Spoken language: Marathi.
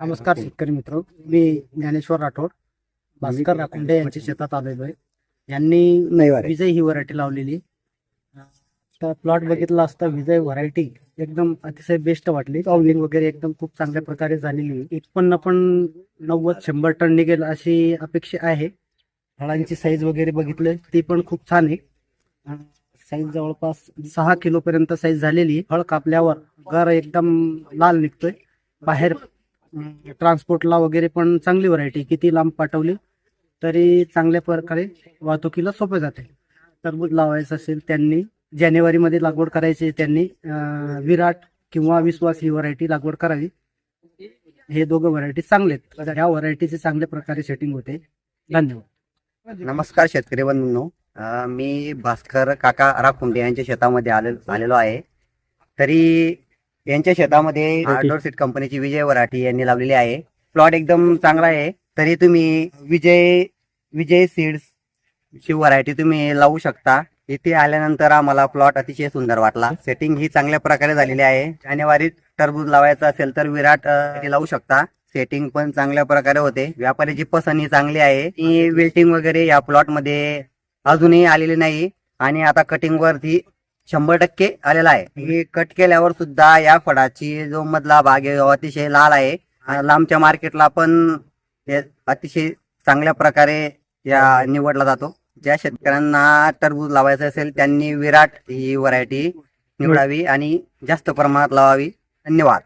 नमस्कार शेतकरी मित्र. मी ज्ञानेश्वर राठोड. भास्कर राखुंडे यांच्या शेतात आलेलो आहे. यांनी विजय ही व्हरायटी लावलेली. तर प्लॉट बघितला असता विजय व्हरायटी एकदम अतिशय बेस्ट वाटली. पावलिंग वगैरे एकदम खूप चांगल्या प्रकारे झालेली उत्पन्न पण नव्वद शंभर टन निघेल अशी अपेक्षा आहे. फळांची साईज वगैरे बघितलं ती पण खूप छान आहे. साईज जवळपास सहा किलो पर्यंत साईज झालेली. फळ कापल्यावर गर एकदम लाल निघतोय. बाहेर ट्रान्सपोर्टला वगैरे पण चांगली व्हरायटी किती लांब पाठवली तरी चांगल्या प्रकारे वाहतुकीला सोपे जाते. टरबूज लावायचं असेल त्यांनी जानेवारीमध्ये लागवड करायची त्यांनी विराट किंवा विश्वास ही व्हरायटी लागवड करावी. हे दोघं व्हरायटी चांगले आहेत. ह्या व्हरायटीचे चांगल्या प्रकारे सेटिंग होते. धन्यवाद. नमस्कार शेतकरी बंधूंनो. मी भास्कर काका राखुंडे यांच्या शेतामध्ये आले आलेलो आहे. तरी यांच्या शेतामध्ये आर्डोर सीट कंपनीची विजय वराठी यांनी लावलेली आहे. प्लॉट एकदम चांगला आहे. तरी तुम्ही विजय विजय सीड्स ची व्हरायटी तुम्ही लावू शकता. इथे आल्यानंतर आम्हाला प्लॉट अतिशय सुंदर वाटला. सेटिंग ही चांगल्या प्रकारे झालेली आहे. जानेवारीत टरबूज लावायचं असेल तर विराट लावू शकता. सेटिंग पण चांगल्या प्रकारे होते. व्यापाऱ्याची पसंत चांगली आहे. ही विल्टिंग वगैरे या प्लॉटमध्ये अजूनही आलेली नाही. आणि आता कटिंग वरती शंभर टक्के आलेला आहे. हे कट केल्यावर सुद्धा या फळाची जो मधला भाग आहे अतिशय लाल आहे लांबच्या मार्केटला पण अतिशय चांगल्या प्रकारे या निवडला जातो. ज्या शेतकऱ्यांना टरबूज लावायचं असेल त्यांनी विराट ही व्हरायटी निवडावी आणि जास्त प्रमाणात लावावी. धन्यवाद.